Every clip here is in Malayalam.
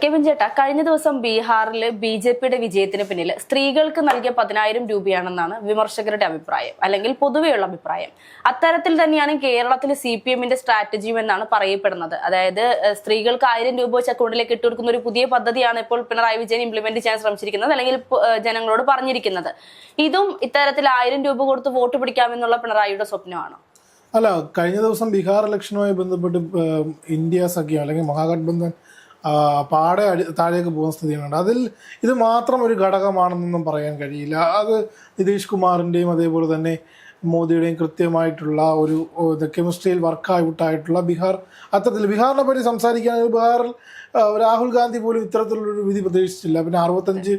കെവിൻ ചേട്ടാ കഴിഞ്ഞ ദിവസം ബീഹാറിൽ ബി ജെ പിയുടെ വിജയത്തിന് പിന്നിൽ സ്ത്രീകൾക്ക് നൽകിയ പതിനായിരം രൂപയാണെന്നാണ് വിമർശകരുടെ അഭിപ്രായം അല്ലെങ്കിൽ പൊതുവെയുള്ള അഭിപ്രായം. അത്തരത്തിൽ തന്നെയാണ് കേരളത്തിൽ സി പി എമ്മിന്റെ സ്ട്രാറ്റജിയും എന്നാണ് പറയപ്പെടുന്നത്. അതായത് സ്ത്രീകൾക്ക് ആയിരം രൂപ വെച്ച് അക്കൗണ്ടിലേക്ക് ഇട്ടുകൊടുക്കുന്ന ഒരു പുതിയ പദ്ധതിയാണ് ഇപ്പോൾ പിണറായി വിജയൻ ഇംപ്ലിമെന്റ് ചെയ്യാൻ ശ്രമിച്ചിരിക്കുന്നത് അല്ലെങ്കിൽ ജനങ്ങളോട് പറഞ്ഞിരിക്കുന്നത്. ഇതും ഇത്തരത്തിൽ ആയിരം രൂപ കൊടുത്ത് വോട്ട് പിടിക്കാമെന്നുള്ള പിണറായിയുടെ സ്വപ്നമാണ്? അല്ല കഴിഞ്ഞ ദിവസം ബീഹാർ ഇലക്ഷനുമായി ബന്ധപ്പെട്ട് ഇന്ത്യ സഖ്യ അല്ലെങ്കിൽ മഹാഗഠബന്ധൻ പാടെ അടി താഴേക്ക് പോകുന്ന സ്ഥിതിയുണ്ട്. അതിൽ ഇത് മാത്രം ഒരു ഘടകമാണെന്നൊന്നും പറയാൻ കഴിയില്ല. അത് നിതീഷ് കുമാറിന്റെയും അതേപോലെ തന്നെ മോദിയുടെയും കൃത്യമായിട്ടുള്ള ഒരു കെമിസ്ട്രിയിൽ വർക്ക് ഔട്ടായിട്ടുള്ള ബീഹാർ അത്തരത്തിൽ ബീഹാറിനെ പറ്റി സംസാരിക്കുകയാണെങ്കിൽ ബീഹാറിൽ രാഹുൽ ഗാന്ധി പോലും ഇത്തരത്തിലുള്ളൊരു വിധി പ്രതീക്ഷിച്ചില്ല. പിന്നെ അറുപത്തഞ്ച്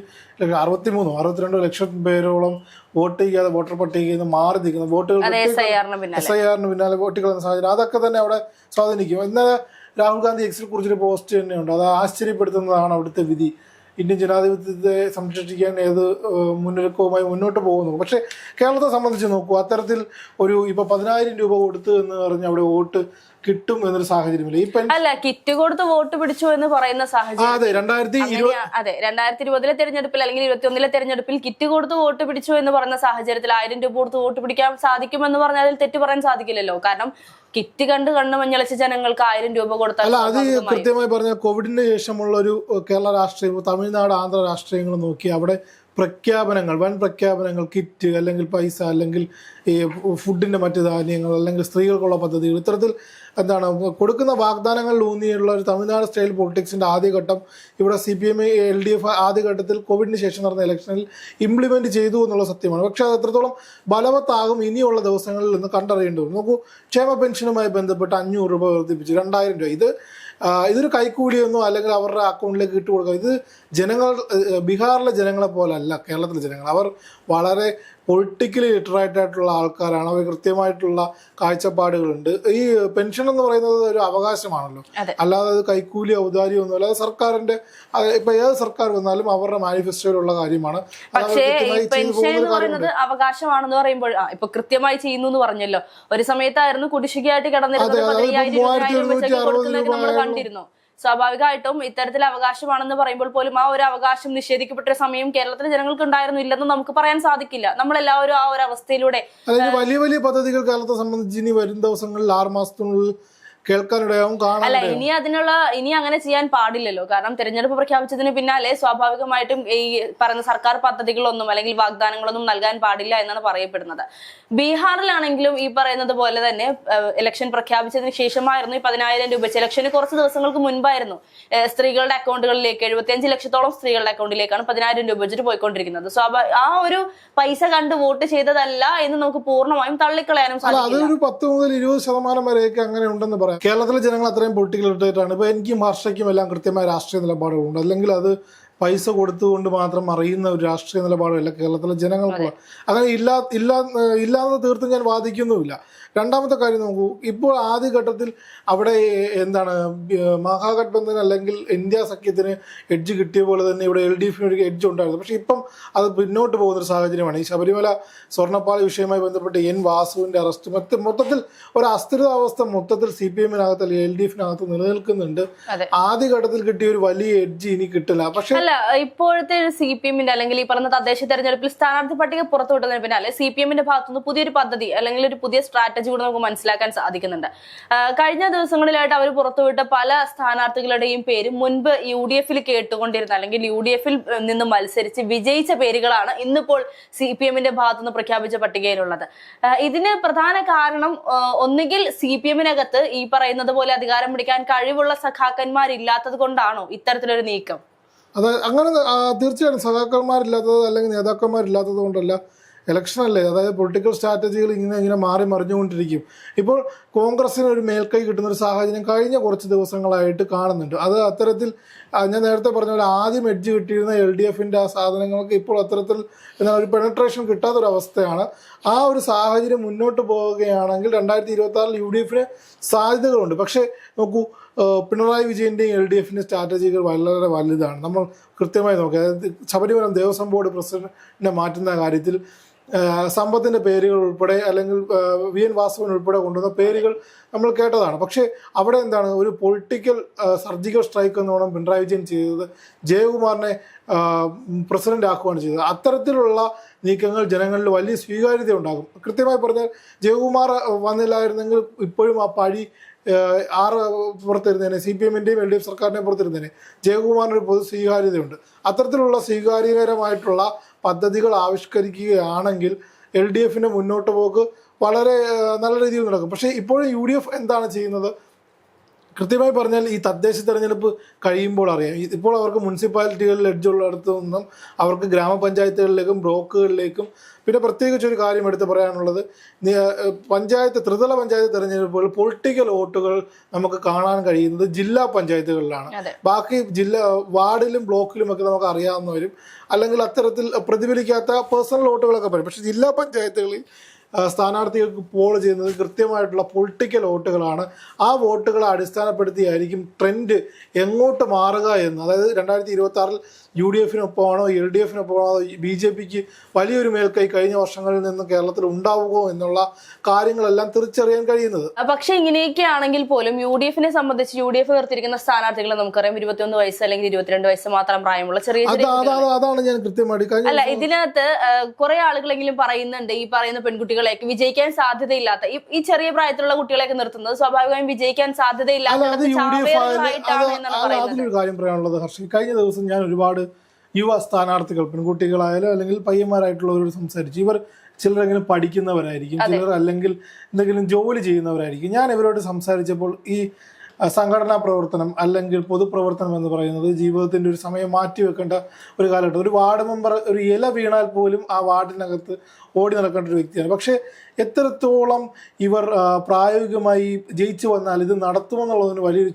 അറുപത്തിമൂന്നോ അറുപത്തിരണ്ടോ ലക്ഷം പേരോളം വോട്ട് ചെയ്യാതെ വോട്ടർ പട്ടികയിൽ നിന്ന് മാറി നിൽക്കുന്ന വോട്ടുകൾ എസ് ഐ ആറിന് പിന്നാലെ. വോട്ടുകൾ സാധനം സാഹചര്യം. അതൊക്കെ തന്നെ അവിടെ സ്വാധീനിക്കും. ഇന്നലെ രാഹുൽ ഗാന്ധി എക്സിൽ കുറിച്ചൊരു പോസ്റ്റ് തന്നെയുണ്ട് അത് ആശ്ചര്യപ്പെടുത്തുന്നതാണ് അവിടുത്തെ വിധി. ഇന്ത്യൻ ജനാധിപത്യത്തെ സംരക്ഷിക്കാൻ ഏത് മുന്നൊരുക്കവുമായി മുന്നോട്ട് പോകുന്നു. പക്ഷേ കേരളത്തെ സംബന്ധിച്ച് നോക്കൂ. അത്തരത്തിൽ ഒരു ഇപ്പൊ പതിനായിരം രൂപ കൊടുത്തു എന്ന് പറഞ്ഞ് അവിടെ വോട്ട് കിട്ടും എന്നൊരു സാഹചര്യമില്ല. ഈ അല്ല കിറ്റ് കൊടുത്ത് വോട്ട് പിടിച്ചു എന്ന് പറയുന്ന സാഹചര്യം അതെ. രണ്ടായിരത്തി അതെ. രണ്ടായിരത്തി ഇരുപതിലെ തെരഞ്ഞെടുപ്പിൽ അല്ലെങ്കിൽ ഇരുപത്തി ഒന്നിലെ തെരഞ്ഞെടുപ്പിൽ കിറ്റ് കൊടുത്ത് വോട്ട് പിടിച്ചു എന്ന് പറഞ്ഞ സാഹചര്യത്തിൽ ആയിരം രൂപ കൊടുത്ത് വോട്ട് പിടിക്കാൻ സാധിക്കുമെന്ന് പറഞ്ഞാൽ തെറ്റ് പറയാൻ സാധിക്കില്ലല്ലോ. കാരണം കിറ്റ് കണ്ട് കണ്ണ് മഞ്ഞളിച്ച ജനങ്ങൾക്ക് ആയിരം രൂപ കൊടുത്താൽ അല്ല അത് കൃത്യമായി പറഞ്ഞാൽ കോവിഡിന് ശേഷമുള്ള ഒരു കേരള രാഷ്ട്രീയം തമിഴ്നാട് ആന്ധ്ര രാഷ്ട്രീയങ്ങൾ നോക്കി അവിടെ പ്രഖ്യാപനങ്ങൾ വൻ പ്രഖ്യാപനങ്ങൾ കിറ്റ് അല്ലെങ്കിൽ പൈസ അല്ലെങ്കിൽ ഈ ഫുഡിന്റെ മറ്റ് ധാന്യങ്ങൾ അല്ലെങ്കിൽ സ്ത്രീകൾക്കുള്ള പദ്ധതികൾ. ഇത്തരത്തിൽ എന്താണ് കൊടുക്കുന്ന വാഗ്ദാനങ്ങളിൽ ഊന്നിയുള്ള ഒരു തമിഴ്നാട് സ്റ്റൈൽ പൊളിറ്റിക്സിന്റെ ആദ്യഘട്ടം. ഇവിടെ C P M L D F ആദ്യഘട്ടത്തിൽ കോവിഡിന് ശേഷം നടന്ന ഇലക്ഷനിൽ ഇംപ്ലിമെന്റ് ചെയ്തു എന്നുള്ള സത്യമാണ്. പക്ഷേ അത് എത്രത്തോളം ബലവത്താകും ഇനിയുള്ള ദിവസങ്ങളിൽ നിന്ന് കണ്ടറിയേണ്ടി വരും നോക്കൂ ക്ഷേമ പെൻഷനുമായി ബന്ധപ്പെട്ട് അഞ്ഞൂറ് രൂപ വർദ്ധിപ്പിച്ചു രണ്ടായിരം രൂപ. ഇത് ഇതൊരു കൈക്കൂലിയൊന്നോ അല്ലെങ്കിൽ അവരുടെ അക്കൗണ്ടിലേക്ക് ഇട്ട് കൊടുക്കുക ഇത് ജനങ്ങൾ ബീഹാറിലെ ജനങ്ങളെ പോലെ അല്ല കേരളത്തിലെ ജനങ്ങൾ. അവർ വളരെ പൊളിറ്റിക്കലി ലിറ്ററേറ്റ് ആയിട്ടുള്ള ആൾക്കാരാണ്. അവർ കൃത്യമായിട്ടുള്ള കാഴ്ചപ്പാടുകളുണ്ട്. ഈ പെൻഷൻ എന്ന് പറയുന്നത് ഒരു അവകാശമാണല്ലോ. അല്ലാതെ അത് കൈക്കൂലി ഔദാര്യം ഒന്നുമല്ല അത് സർക്കാരിന്റെ ഇപ്പൊ ഏത് സർക്കാർ വന്നാലും അവരുടെ മാനിഫെസ്റ്റോയിലുള്ള കാര്യമാണ്. പക്ഷേ പെൻഷൻ എന്ന് പറയുന്നത് അവകാശമാണെന്ന് പറയുമ്പോൾ ഇപ്പൊ കൃത്യമായി ചെയ്യുന്നു എന്ന് പറഞ്ഞല്ലോ. ഒരു സമയത്തായിരുന്നു കുടിശ്ശികയായിട്ട് കിടന്നിരുന്നത് പതിനയ്യായിരം കണ്ടിരുന്നു. സ്വാഭാവികമായിട്ടും ഇത്തരത്തിൽ അവകാശമാണെന്ന് പറയുമ്പോൾ പോലും ആ ഒരു അവകാശം നിഷേധിക്കപ്പെട്ട സമയം കേരളത്തിലെ ജനങ്ങൾക്ക് ഉണ്ടായിരുന്നു ഇല്ലെന്ന് നമുക്ക് പറയാൻ സാധിക്കില്ല. നമ്മൾ എല്ലാവരും ആ ഒരു അവസ്ഥയിലൂടെ വലിയ വലിയ പദ്ധതികൾ കേരളത്തെ സംബന്ധിച്ച് ഇനി വരും ദിവസങ്ങളിൽ ആറ് മാസത്തിനുള്ളിൽ കേൾക്കാനിടയാവും അല്ല ഇനി അതിനുള്ള ഇനി അങ്ങനെ ചെയ്യാൻ പാടില്ലല്ലോ. കാരണം തെരഞ്ഞെടുപ്പ് പ്രഖ്യാപിച്ചതിന് പിന്നാലെ സ്വാഭാവികമായിട്ടും ഈ പറയുന്ന സർക്കാർ പദ്ധതികളൊന്നും അല്ലെങ്കിൽ വാഗ്ദാനങ്ങളൊന്നും നൽകാൻ പാടില്ല എന്നാണ് പറയപ്പെടുന്നത്. ബീഹാറിലാണെങ്കിലും ഈ പറയുന്നത് പോലെ തന്നെ ഇലക്ഷൻ പ്രഖ്യാപിച്ചതിന് ശേഷമായിരുന്നു ഈ പതിനായിരം രൂപ. വെച്ച് ഇലക്ഷന് കുറച്ച് ദിവസങ്ങൾക്ക് മുൻപായിരുന്നു സ്ത്രീകളുടെ അക്കൗണ്ടുകളിലേക്ക് എഴുപത്തിയഞ്ച് ലക്ഷത്തോളം സ്ത്രീകളുടെ അക്കൗണ്ടിലേക്കാണ് പതിനായിരം രൂപ വെച്ചിട്ട് പോയിക്കൊണ്ടിരിക്കുന്നത്. സ്വാഭാവിക ആ ഒരു പൈസ കണ്ട് വോട്ട് ചെയ്തതല്ല എന്ന് നമുക്ക് പൂർണമായും തള്ളിക്കളയാനും സാധിക്കും അതൊരു പത്ത് മുതൽ ഇരുപത് ശതമാനം വരെയൊക്കെ അങ്ങനെ ഉണ്ടെന്ന് പറയാം. കേരളത്തിലെ ജനങ്ങൾ അത്രയും പൊളിറ്റിക്കൽ ഇറിറ്റേറ്റാണ് ഇപ്പൊ എനിക്കും ഹർഷയ്ക്കും എല്ലാം കൃത്യമായ രാഷ്ട്രീയ നിലപാടുകളുണ്ട്. അല്ലെങ്കിൽ അത് പൈസ കൊടുത്തുകൊണ്ട് മാത്രം അറിയുന്ന ഒരു രാഷ്ട്രീയ നിലപാടല്ല കേരളത്തിലെ ജനങ്ങൾക്കുള്ള അങ്ങനെ ഇല്ലാ ഇല്ലാ ഇല്ലാന്ന് തീർത്തും ഞാൻ വാദിക്കുന്നുമില്ല. രണ്ടാമത്തെ കാര്യം നോക്കൂ. ഇപ്പോൾ ആദ്യഘട്ടത്തിൽ അവിടെ എന്താണ് ഏഹ് മഹാഗഠബന്ധൻ അല്ലെങ്കിൽ ഇന്ത്യ സഖ്യത്തിന് എഡ്ജ് കിട്ടിയ പോലെ തന്നെ ഇവിടെ എൽ ഡി എഫിന് ഒരു എഡ്ജ് ഉണ്ടായിരുന്നു. പക്ഷേ ഇപ്പം അത് പിന്നോട്ട് പോകുന്ന ഒരു സാഹചര്യമാണ്. ഈ ശബരിമല സ്വർണപ്പാള വിഷയവുമായി ബന്ധപ്പെട്ട് എൻ വാസുവിന്റെ അറസ്റ്റ് മൊത്ത മൊത്തത്തിൽ ഒരു അസ്ഥിരതാവസ്ഥ മൊത്തത്തിൽ സി പി എമ്മിനകത്ത് അല്ലെങ്കിൽ എൽ ഡി എഫിനകത്ത് നിലനിൽക്കുന്നുണ്ട് ആദ്യഘട്ടത്തിൽ കിട്ടിയ ഒരു വലിയ എഡ്ജ് ഇനി കിട്ടില്ല. പക്ഷേ അല്ല ഇപ്പോഴത്തെ സി പി എമ്മിന്റെ അല്ലെങ്കിൽ ഈ പറഞ്ഞ തദ്ദേശ തെരഞ്ഞെടുപ്പിൽ സ്ഥാനാർത്ഥി പട്ടിക പുറത്തുവിട്ടതിന് പിന്നാലെ സി പി എമ്മിന്റെ ഭാഗത്തുനിന്ന് പുതിയൊരു പദ്ധതി അല്ലെങ്കിൽ ഒരു പുതിയ സ്ട്രാറ്റജി കൂടെ നമുക്ക് മനസ്സിലാക്കാൻ സാധിക്കുന്നുണ്ട്. കഴിഞ്ഞ ദിവസങ്ങളിലായിട്ട് അവർ പുറത്തുവിട്ട പല സ്ഥാനാർത്ഥികളുടെയും പേര് മുൻപ് യു ഡി എഫിൽ കേട്ടുകൊണ്ടിരുന്ന അല്ലെങ്കിൽ യു ഡി എഫിൽ നിന്ന് മത്സരിച്ച് വിജയിച്ച പേരുകളാണ് ഇന്നിപ്പോൾ സി പി എമ്മിന്റെ ഭാഗത്തുനിന്ന് പ്രഖ്യാപിച്ച പട്ടികയിലുള്ളത്. ഇതിന് പ്രധാന കാരണം ഒന്നുകിൽ സി പി എമ്മിനകത്ത് ഈ പറയുന്നത് പോലെ അധികാരം പിടിക്കാൻ കഴിവുള്ള സഖാക്കന്മാരില്ലാത്തത് കൊണ്ടാണോ ഇത്തരത്തിലൊരു നീക്കം? അത് അങ്ങനെ തീർച്ചയായും സഖാക്കന്മാരില്ലാത്തത് അല്ലെങ്കിൽ നേതാക്കന്മാരില്ലാത്തത് കൊണ്ടല്ല ഇലക്ഷൻ അല്ലേ? അതായത് പൊളിറ്റിക്കൽ സ്ട്രാറ്റജികൾ ഇങ്ങനെ ഇങ്ങനെ മാറി മറിഞ്ഞുകൊണ്ടിരിക്കും. ഇപ്പോൾ കോൺഗ്രസിന് ഒരു മേൽക്കൈ കിട്ടുന്ന ഒരു സാഹചര്യം കഴിഞ്ഞ കുറച്ച് ദിവസങ്ങളായിട്ട് കാണുന്നുണ്ട്. അത് അത്തരത്തിൽ ഞാൻ നേരത്തെ പറഞ്ഞ പോലെ ആദ്യം എഡ്ജ് കിട്ടിയിരുന്ന എൽ ഡി എഫിന്റെ ആ സാധനങ്ങൾക്ക് ഇപ്പോൾ അത്തരത്തിൽ എന്നാൽ ഒരു പെനട്രേഷൻ കിട്ടാത്തൊരവസ്ഥയാണ്. ആ ഒരു സാഹചര്യം മുന്നോട്ട് പോവുകയാണെങ്കിൽ രണ്ടായിരത്തി ഇരുപത്തി ആറിൽ യു ഡി എഫിന് സാധ്യതകളുണ്ട്. പക്ഷേ നോക്കൂ പിണറായി വിജയന്റെയും എൽ ഡി എഫിന്റെ സ്ട്രാറ്റജികൾ വളരെ വലുതാണ്. നമ്മൾ കൃത്യമായി നോക്കി അതായത് ശബരിമല ദേവസ്വം ബോർഡ് പ്രസിഡന്റിനെ മാറ്റുന്ന കാര്യത്തിൽ സമ്പത്തിന്റെ പേരുകൾ ഉൾപ്പെടെ അല്ലെങ്കിൽ വി എൻ വാസവൻ ഉൾപ്പെടെ കൊണ്ടുവന്ന പേരുകൾ നമ്മൾ കേട്ടതാണ്. പക്ഷേ അവിടെ എന്താണ്? ഒരു പൊളിറ്റിക്കൽ സർജിക്കൽ സ്ട്രൈക്ക് എന്നോണം പിണറായി വിജയൻ ചെയ്തത്. ജയകുമാറിനെ പ്രസിഡന്റ് ആക്കുകയാണ് ചെയ്തത്. അത്തരത്തിലുള്ള നീക്കങ്ങൾ ജനങ്ങളിൽ വലിയ സ്വീകാര്യത ഉണ്ടാകും കൃത്യമായി പറഞ്ഞാൽ ജയകുമാർ വന്നില്ലായിരുന്നെങ്കിൽ ഇപ്പോഴും ആ പഴി ആറ് പുറത്തിരുന്നതിനെ സി പി എമ്മിന്റെയും എൽ ഡി എഫ് സർക്കാരിനെ പുറത്തിരുന്നതിനെ ജയകുമാറിന് ഒരു പൊതു സ്വീകാര്യതയുണ്ട്. അത്തരത്തിലുള്ള സ്വീകാര്യകരമായിട്ടുള്ള പദ്ധതികൾ ആവിഷ്കരിക്കുകയാണെങ്കിൽ എൽ ഡി എഫിന്റെ മുന്നോട്ട് പോക്ക് വളരെ നല്ല രീതിയിൽ നടക്കും. പക്ഷേ ഇപ്പോഴും യു ഡി എഫ് എന്താണ് ചെയ്യുന്നത്? കൃത്യമായി പറഞ്ഞാൽ ഈ തദ്ദേശ തെരഞ്ഞെടുപ്പ് കഴിയുമ്പോൾ അറിയാം. ഇപ്പോൾ അവർക്ക് മുനിസിപ്പാലിറ്റികളിൽ എഡ്ജുള്ളിടത്തു നിന്നും അവർക്ക് ഗ്രാമപഞ്ചായത്തുകളിലേക്കും ബ്ലോക്കുകളിലേക്കും പിന്നെ പ്രത്യേകിച്ച് ഒരു കാര്യം എടുത്ത് പറയാനുള്ളത് പഞ്ചായത്ത് ത്രിതല പഞ്ചായത്ത് തെരഞ്ഞെടുപ്പുകൾ പൊളിറ്റിക്കൽ വോട്ടുകൾ നമുക്ക് കാണാൻ കഴിയുന്നത് ജില്ലാ പഞ്ചായത്തുകളിലാണ്. ബാക്കി ജില്ല വാർഡിലും ബ്ലോക്കിലും ഒക്കെ നമുക്ക് അറിയാവുന്നവരും അല്ലെങ്കിൽ അത്തരത്തിൽ പ്രതിഫലിക്കാത്ത പേഴ്സണൽ വോട്ടുകളൊക്കെ പറയും പക്ഷേ ജില്ലാ പഞ്ചായത്തുകളിൽ സ്ഥാനാർത്ഥികൾക്ക് പോൾ ചെയ്യുന്നത് കൃത്യമായിട്ടുള്ള പൊളിറ്റിക്കൽ വോട്ടുകളാണ്. ആ വോട്ടുകളെ അടിസ്ഥാനപ്പെടുത്തിയായിരിക്കും ട്രെൻഡ് എങ്ങോട്ട് മാറുക എന്ന്. അതായത് രണ്ടായിരത്തി ഇരുപത്തി ആറിൽ യു ഡി എഫിനൊപ്പമാണോ എൽ ഡി എഫിനൊപ്പമാണോ ബി ജെ പിക്ക് വലിയൊരു മേൽക്കൈ കഴിഞ്ഞ വർഷങ്ങളിൽ നിന്ന് കേരളത്തിൽ ഉണ്ടാവുമോ എന്നുള്ള കാര്യങ്ങളെല്ലാം തിരിച്ചറിയാൻ കഴിയുന്നത്. പക്ഷേ ഇങ്ങനെയൊക്കെ ആണെങ്കിൽ പോലും യു ഡി എഫിനെ സംബന്ധിച്ച് യു ഡി എഫ് നിർത്തിയിരിക്കുന്ന സ്ഥാനാർത്ഥികളെ നമുക്കറിയാം. ഇരുപത്തിയൊന്ന് വയസ്സ് അല്ലെങ്കിൽ ഇരുപത്തിരണ്ട് വയസ്സ് മാത്രം പ്രായമുള്ള ചെറിയ ചെറിയ അത് അത് അതാണ് ഞാൻ കൃത്യമായിട്ട് അല്ല ഇതിനകത്ത് കുറെ ആളുകളെങ്കിലും പറയുന്നുണ്ട് ഈ പറയുന്ന പെൺകുട്ടികളെയൊക്കെ വിജയിക്കാൻ സാധ്യതയില്ലാത്ത ഈ- ചെറിയ പ്രായത്തിലുള്ള കുട്ടികളെയൊക്കെ നിർത്തുന്നത് സ്വാഭാവികമായും വിജയിക്കാൻ സാധ്യതയില്ലാത്ത അതിലൊരു കാര്യം പറയാനുള്ളത് ഹർഷി കഴിഞ്ഞ ദിവസം ഞാൻ ഒരുപാട് യുവ സ്ഥാനാർത്ഥികൾ പെൺകുട്ടികളായാലും അല്ലെങ്കിൽ പയ്യന്മാരായിട്ടുള്ളവരോട് സംസാരിച്ചു. ഇവർ ചിലരെങ്കിലും പഠിക്കുന്നവരായിരിക്കും ചിലർ അല്ലെങ്കിൽ എന്തെങ്കിലും ജോലി ചെയ്യുന്നവരായിരിക്കും. ഞാൻ ഇവരോട് സംസാരിച്ചപ്പോൾ ഈ സംഘടനാ പ്രവർത്തനം അല്ലെങ്കിൽ പൊതുപ്രവർത്തനം എന്ന് പറയുന്നത് ജീവിതത്തിന്റെ ഒരു സമയം മാറ്റി വെക്കേണ്ട ഒരു കാലഘട്ടം. ഒരു വാർഡ് മെമ്പർ ഒരു ഇല വീണാൽ പോലും ആ വാർഡിനകത്ത് ഓടി നടക്കേണ്ട ഒരു വ്യക്തിയാണ്. പക്ഷേ എത്രത്തോളം ഇവർ പ്രായോഗികമായി ജയിച്ചു വന്നാൽ ഇത് നടത്തുമെന്നുള്ളതിന് വലിയൊരു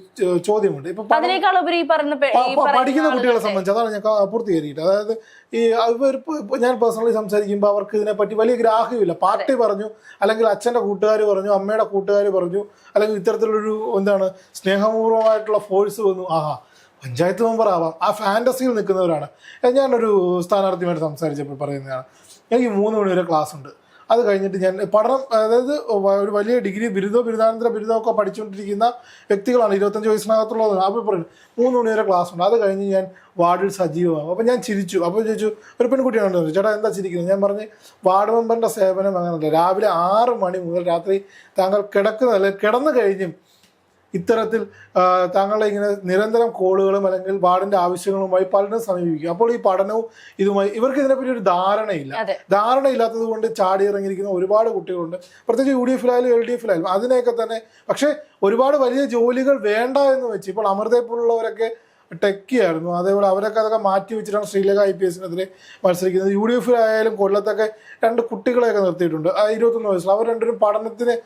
ചോദ്യമുണ്ട്. ഇപ്പൊ പഠിക്കുന്ന കുട്ടികളെ സംബന്ധിച്ച് അതാണ് ഞാൻ പൂർത്തീകരിക്കട്ടെ. അതായത് ഈ അവർ ഞാൻ പേഴ്സണലി സംസാരിക്കുമ്പോൾ അവർക്ക് ഇതിനെപ്പറ്റി വലിയ ഗ്രാഹ്യമില്ല. പാർട്ടി പറഞ്ഞു അല്ലെങ്കിൽ അച്ഛന്റെ കൂട്ടുകാർ പറഞ്ഞു അമ്മയുടെ കൂട്ടുകാർ പറഞ്ഞു അല്ലെങ്കിൽ ഇത്തരത്തിലൊരു എന്താണ് സ്നേഹപൂർവമായിട്ടുള്ള ഫോഴ്സ് വന്നു. ആഹാ പഞ്ചായത്ത് മെമ്പർ ആവാം. ആ ഫാന്റസിയിൽ നിൽക്കുന്നവരാണ്. ഞാനൊരു സ്ഥാനാർത്ഥിയുമായിട്ട് സംസാരിച്ചപ്പോൾ പറയുന്നതാണ് എനിക്ക് മൂന്ന് മണി വരെ ക്ലാസ് ഉണ്ട്. അത് കഴിഞ്ഞിട്ട് ഞാൻ പഠനം അതായത് ഒരു വലിയ ഡിഗ്രി ബിരുദോ ബിരുദാനന്തര ബിരുദമൊക്കെ പഠിച്ചുകൊണ്ടിരിക്കുന്ന വ്യക്തികളാണ്. ഇരുപത്തഞ്ച് വയസ്സിനകത്തുള്ളത് അപ്പോൾ പറയുന്നത് മൂന്ന് മണി വരെ ക്ലാസ് ഉണ്ട്. അത് കഴിഞ്ഞ് ഞാൻ വാർഡിൽ സജീവമാകും. അപ്പോൾ ഞാൻ ചിരിച്ചു. അപ്പോൾ ചോദിച്ചു ഒരു പെൺകുട്ടിയാണ് ചേട്ടാ എന്താ ചിരിക്കുന്നത്? ഞാൻ പറഞ്ഞ് വാർഡ് മെമ്പറിന്റെ സേവനം അങ്ങനെയല്ല രാവിലെ ആറ് മണി മുതൽ രാത്രി താങ്കൾ കിടക്കുന്ന അല്ലെങ്കിൽ കിടന്നു കഴിഞ്ഞും ഇത്തരത്തിൽ താങ്കളെ ഇങ്ങനെ നിരന്തരം കോളുകളും അല്ലെങ്കിൽ വാർഡിന്റെ ആവശ്യങ്ങളുമായി പലരും സമീപിക്കും. അപ്പോൾ ഈ പഠനവും ഇതുമായി ഇവർക്ക് ഇതിനെപ്പറ്റി ഒരു ധാരണയില്ല. ധാരണയില്ലാത്തത് കൊണ്ട് ചാടി ഇറങ്ങിയിരിക്കുന്ന ഒരുപാട് കുട്ടികളുണ്ട്. പ്രത്യേകിച്ച് യു ഡി എഫിലായാലും എൽ ഡി എഫിലായാലും അതിനെയൊക്കെ തന്നെ പക്ഷേ ഒരുപാട് വലിയ ജോലികൾ വേണ്ട എന്ന് വെച്ച് ഇപ്പോൾ അമൃതയെ പോലുള്ളവരൊക്കെ ടെക്കിയായിരുന്നു അതേപോലെ അവരൊക്കെ അതൊക്കെ മാറ്റി വെച്ചിട്ടാണ് ശ്രീലങ്ക ഐ പി എസിനെതിരെ മത്സരിക്കുന്നത്. യു ഡി എഫിലായാലും കൊല്ലത്തൊക്കെ രണ്ട് കുട്ടികളെയൊക്കെ നിർത്തിയിട്ടുണ്ട്. ആ ഇരുപത്തൊന്ന് വയസ്സിൽ അവർ രണ്ടുപേരും പഠനത്തിന്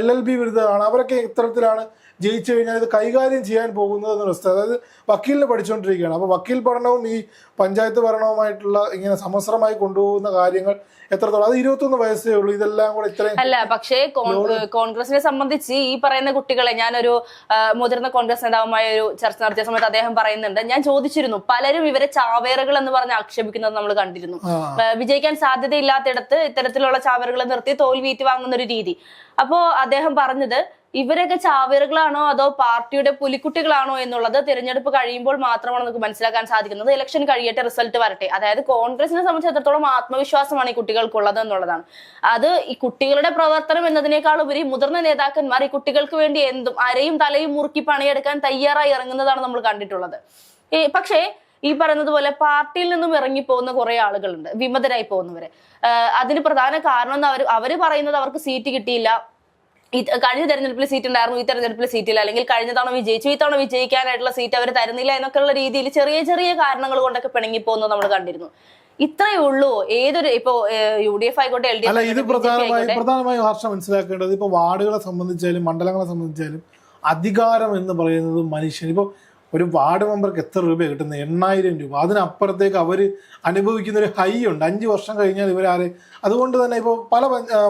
എൽ എൽ ബി ബിരുദമാണ് അവരൊക്കെ ഇത്തരത്തിലാണ് ജയിച്ചു കഴിഞ്ഞാൽ ഇത് കൈകാര്യം ചെയ്യാൻ പോകുന്നത് എന്നൊരു അവസ്ഥ. അതായത് വക്കീലിന് പഠിച്ചുകൊണ്ടിരിക്കുകയാണ്. അപ്പോൾ വക്കീൽ പഠനവും ഈ പഞ്ചായത്ത് ഭരണവുമായിട്ടുള്ള ഇങ്ങനെ സമസ്രമായി കൊണ്ടുപോകുന്ന കാര്യങ്ങൾ എത്രത്തോളം? അത് ഇരുപത്തൊന്ന് വയസ്സേ ഉള്ളൂ. ഇതെല്ലാം കൂടെ ഇത്രയും അല്ല പക്ഷേ കോൺഗ്രസിനെ സംബന്ധിച്ച് ഈ പറയുന്ന കുട്ടികളെ ഞാനൊരു മുതിർന്ന കോൺഗ്രസ് നേതാവുമായ ഒരു ചർച്ച നടത്തിയ സമയത്ത് അദ്ദേഹം പറയുന്നുണ്ട്. ഞാൻ ചോദിച്ചിരുന്നു പലരും ഇവരെ ചാവേറുകൾ എന്ന് പറഞ്ഞ് ആക്ഷേപിക്കുന്നത് നമ്മൾ കണ്ടിരുന്നു. വിജയിക്കാൻ സാധ്യതയില്ലാത്തിടത്ത് ഇത്തരത്തിലുള്ള ചാവേറുകളെ നിർത്തി തോൽവീറ്റ് വാങ്ങുന്ന ഒരു രീതി. അപ്പോ അദ്ദേഹം പറഞ്ഞത് ഇവരൊക്കെ ചാവേറുകളാണോ അതോ പാർട്ടിയുടെ പുലിക്കുട്ടികളാണോ എന്നുള്ളത് തിരഞ്ഞെടുപ്പ് കഴിയുമ്പോൾ മാത്രമാണ് നമുക്ക് മനസ്സിലാക്കാൻ സാധിക്കുന്നത്. ഇലക്ഷൻ കഴിയട്ടെ റിസൾട്ട് വരട്ടെ. അതായത് കോൺഗ്രസിനെ സംബന്ധിച്ച് എത്രത്തോളം ആത്മവിശ്വാസമാണ് ഈ കുട്ടികൾക്കുള്ളത് എന്നുള്ളതാണ്. അത് ഈ കുട്ടികളുടെ പ്രവർത്തനം എന്നതിനേക്കാൾ ഉപരി മുതിർന്ന നേതാക്കന്മാർ ഈ കുട്ടികൾക്ക് വേണ്ടി എന്തും അരയും തലയും മുറുക്കി പണിയെടുക്കാൻ തയ്യാറായി ഇറങ്ങുന്നതാണ് നമ്മൾ കണ്ടിട്ടുള്ളത്. പക്ഷേ ഈ പറയുന്നത് പോലെ പാർട്ടിയിൽ നിന്നും ഇറങ്ങി പോകുന്ന കുറെ ആളുകളുണ്ട്. വിമതരായി പോകുന്നവര്. അതിന് പ്രധാന കാരണം അവർ അവർ പറയുന്നത് അവർക്ക് സീറ്റ് കിട്ടിയില്ല. ഈ കഴിഞ്ഞ തെരഞ്ഞെടുപ്പിൽ സീറ്റ് ഉണ്ടായിരുന്നു ഈ തെരഞ്ഞെടുപ്പിൽ സീറ്റില്ല അല്ലെങ്കിൽ കഴിഞ്ഞ തവണ വിജയിച്ചു ഈ തവണ വിജയിക്കാനായിട്ടുള്ള സീറ്റ് അവർ തരുന്നില്ല എന്നൊക്കെയുള്ള രീതിയിൽ ചെറിയ ചെറിയ കാരണങ്ങൾ കൊണ്ടൊക്കെ പിണങ്ങി പോകുന്നത് നമ്മൾ കണ്ടിരുന്നു. ഇത്രയേ ഉള്ളൂ. ഏതൊരു ഇപ്പോ യു ഡി എഫ് ആയിക്കോട്ടെ എൽ ഡി അല്ല ഇത് എഫ് പ്രധാനമായും പ്രധാനമായും ഹർഷം മനസ്സിലാക്കേണ്ടത് ഇപ്പൊ വാർഡുകളെ സംബന്ധിച്ചാലും മണ്ഡലങ്ങളെ സംബന്ധിച്ചാലും അധികാരം എന്ന് പറയുന്നത് മനുഷ്യൻ ഇപ്പോൾ ഒരു വാർഡ് മെമ്പർക്ക് എത്ര രൂപ കിട്ടുന്നത് എണ്ണായിരം രൂപ. അതിനപ്പുറത്തേക്ക് അവർ അനുഭവിക്കുന്ന ഒരു ഹൈ ഉണ്ട്. അഞ്ച് വർഷം കഴിഞ്ഞാൽ ഇവരാരെ. അതുകൊണ്ട് തന്നെ ഇപ്പോൾ പല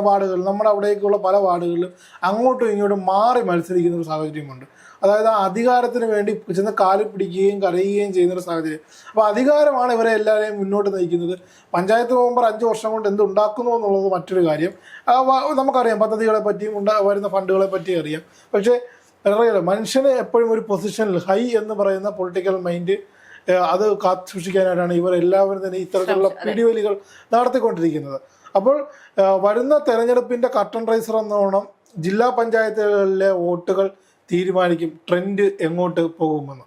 വാർഡുകളിൽ നമ്മുടെ അവിടേക്കുള്ള പല വാർഡുകളിലും അങ്ങോട്ടും ഇങ്ങോട്ടും മാറി മത്സരിക്കുന്ന ഒരു സാഹചര്യമുണ്ട്. അതായത് ആ അധികാരത്തിന് വേണ്ടി ചെന്ന് കാൽ പിടിക്കുകയും കരയുകയും ചെയ്യുന്ന ഒരു സാഹചര്യം. അപ്പോൾ അധികാരമാണ് ഇവരെ എല്ലാവരെയും മുന്നോട്ട് നയിക്കുന്നത്. പഞ്ചായത്ത് മെമ്പർ അഞ്ച് വർഷം കൊണ്ട് എന്ത് ഉണ്ടാക്കുന്നു എന്നുള്ളത് മറ്റൊരു കാര്യം. നമുക്കറിയാം പദ്ധതികളെ പറ്റിയും ഉണ്ടാ വരുന്ന ഫണ്ടുകളെ പറ്റിയും അറിയാം. പക്ഷേ അറിയാലോ മനുഷ്യനെ എപ്പോഴും ഒരു പൊസിഷനിൽ ഹൈ എന്ന് പറയുന്ന പൊളിറ്റിക്കൽ മൈൻഡ് അത് കാത്തു സൂക്ഷിക്കാനായിട്ടാണ് ഇവർ എല്ലാവരും തന്നെ ഇത്തരത്തിലുള്ള പിടിവലികൾ നടത്തിക്കൊണ്ടിരിക്കുന്നത്. അപ്പോൾ വരുന്ന തെരഞ്ഞെടുപ്പിന്റെ കട്ടൺ റൈസർ എന്നോണം ജില്ലാ പഞ്ചായത്തുകളിലെ വോട്ടുകൾ തീരുമാനിക്കും. ട്രെൻഡ് എങ്ങോട്ട് പോകുമെന്ന്.